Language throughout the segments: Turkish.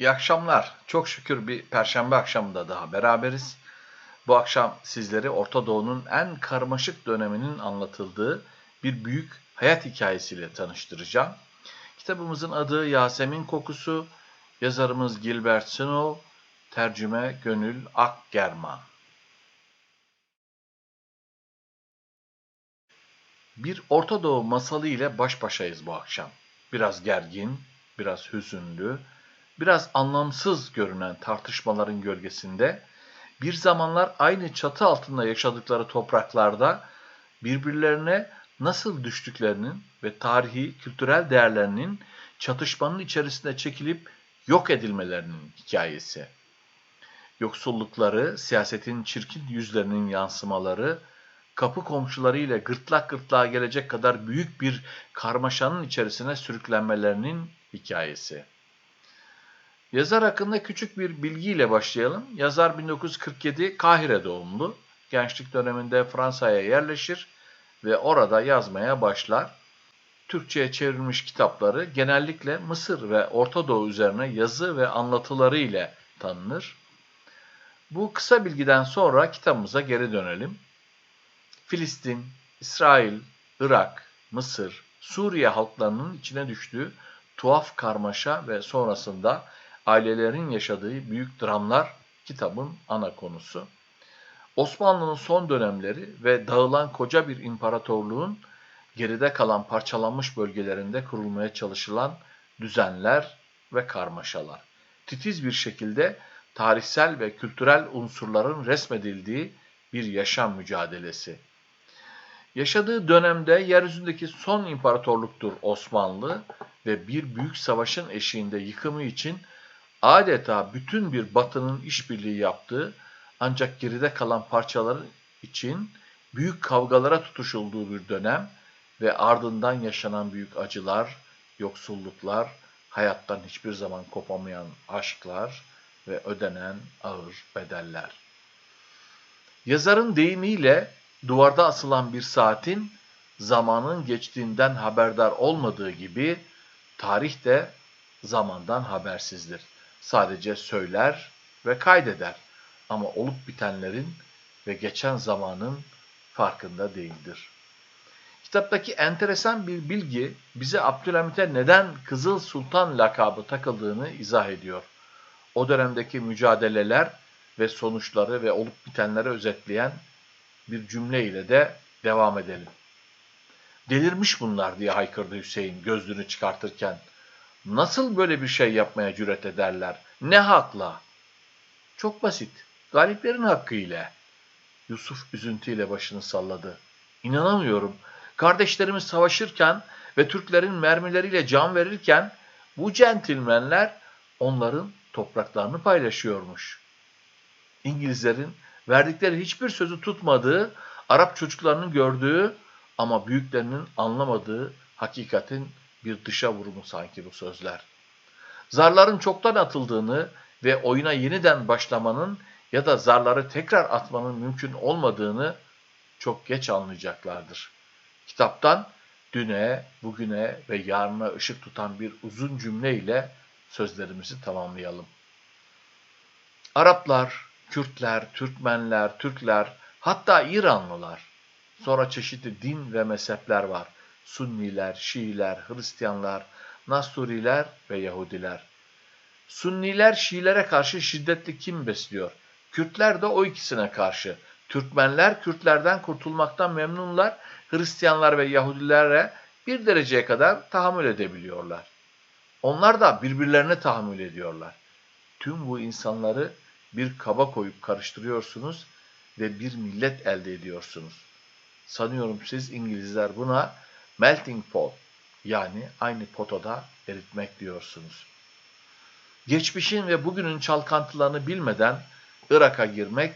İyi akşamlar. Çok şükür bir perşembe akşamında daha beraberiz. Bu akşam sizleri Orta Doğu'nun en karmaşık döneminin anlatıldığı bir büyük hayat hikayesiyle tanıştıracağım. Kitabımızın adı Yasemin Kokusu, yazarımız Gilbert Snow, tercüme Gönül Akgerman. Bir Orta Doğu masalı ile baş başayız bu akşam. Biraz gergin, biraz hüzünlü, biraz anlamsız görünen tartışmaların gölgesinde bir zamanlar aynı çatı altında yaşadıkları topraklarda birbirlerine nasıl düştüklerinin ve tarihi, kültürel değerlerinin çatışmanın içerisinde çekilip yok edilmelerinin hikayesi. Yoksullukları, siyasetin çirkin yüzlerinin yansımaları, kapı komşularıyla gırtlak gırtlağa gelecek kadar büyük bir karmaşanın içerisine sürüklenmelerinin hikayesi. Yazar hakkında küçük bir bilgiyle başlayalım. Yazar 1947 Kahire doğumlu. Gençlik döneminde Fransa'ya yerleşir ve orada yazmaya başlar. Türkçe'ye çevrilmiş kitapları genellikle Mısır ve Orta Doğu üzerine yazı ve anlatıları ile tanınır. Bu kısa bilgiden sonra kitabımıza geri dönelim. Filistin, İsrail, Irak, Mısır, Suriye halklarının içine düştüğü tuhaf karmaşa ve sonrasında ailelerin yaşadığı büyük dramlar kitabın ana konusu. Osmanlı'nın son dönemleri ve dağılan koca bir imparatorluğun geride kalan parçalanmış bölgelerinde kurulmaya çalışılan düzenler ve karmaşalar. Titiz bir şekilde tarihsel ve kültürel unsurların resmedildiği bir yaşam mücadelesi. Yaşadığı dönemde yeryüzündeki son imparatorluktur Osmanlı ve bir büyük savaşın eşiğinde yıkımı için adeta bütün bir batının işbirliği yaptığı ancak geride kalan parçaların için büyük kavgalara tutuşulduğu bir dönem ve ardından yaşanan büyük acılar, yoksulluklar, hayattan hiçbir zaman kopamayan aşklar ve ödenen ağır bedeller. Yazarın deyimiyle duvarda asılan bir saatin zamanın geçtiğinden haberdar olmadığı gibi tarih de zamandan habersizdir. Sadece söyler ve kaydeder ama olup bitenlerin ve geçen zamanın farkında değildir. Kitaptaki enteresan bir bilgi bize Abdülhamit'e neden Kızıl Sultan lakabı takıldığını izah ediyor. O dönemdeki mücadeleler ve sonuçları ve olup bitenleri özetleyen bir cümle ile de devam edelim. Delirmiş bunlar diye haykırdı Hüseyin gözlüğünü çıkartırken. Nasıl böyle bir şey yapmaya cüret ederler? Ne hakla? Çok basit. Galiplerin hakkı ile. Yusuf üzüntüyle başını salladı. İnanamıyorum. Kardeşlerimiz savaşırken ve Türklerin mermileriyle can verirken bu centilmenler onların topraklarını paylaşıyormuş. İngilizlerin verdikleri hiçbir sözü tutmadığı, Arap çocuklarının gördüğü ama büyüklerinin anlamadığı hakikatin bir dışa vurumu sanki bu sözler. Zarların çoktan atıldığını ve oyuna yeniden başlamanın ya da zarları tekrar atmanın mümkün olmadığını çok geç anlayacaklardır. Kitaptan düne, bugüne ve yarına ışık tutan bir uzun cümle ile sözlerimizi tamamlayalım. Araplar, Kürtler, Türkmenler, Türkler, hatta İranlılar. Sonra çeşitli din ve mezhepler var. Sunniler, Şiiler, Hristiyanlar, Nasturiler ve Yahudiler. Sunniler Şiilere karşı şiddetli kim besliyor? Kürtler de o ikisine karşı. Türkmenler Kürtlerden kurtulmaktan memnunlar. Hristiyanlar ve Yahudilere bir dereceye kadar tahammül edebiliyorlar. Onlar da birbirlerine tahammül ediyorlar. Tüm bu insanları bir kaba koyup karıştırıyorsunuz ve bir millet elde ediyorsunuz. Sanıyorum siz İngilizler buna melting pot yani aynı potoda eritmek diyorsunuz. Geçmişin ve bugünün çalkantılarını bilmeden Irak'a girmek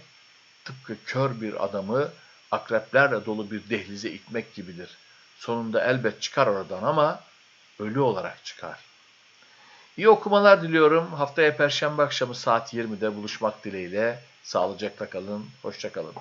tıpkı kör bir adamı akreplerle dolu bir dehlize itmek gibidir. Sonunda elbet çıkar oradan ama ölü olarak çıkar. İyi okumalar diliyorum. Haftaya Perşembe akşamı saat 20'de buluşmak dileğiyle. Sağlıcakla kalın. Hoşçakalın.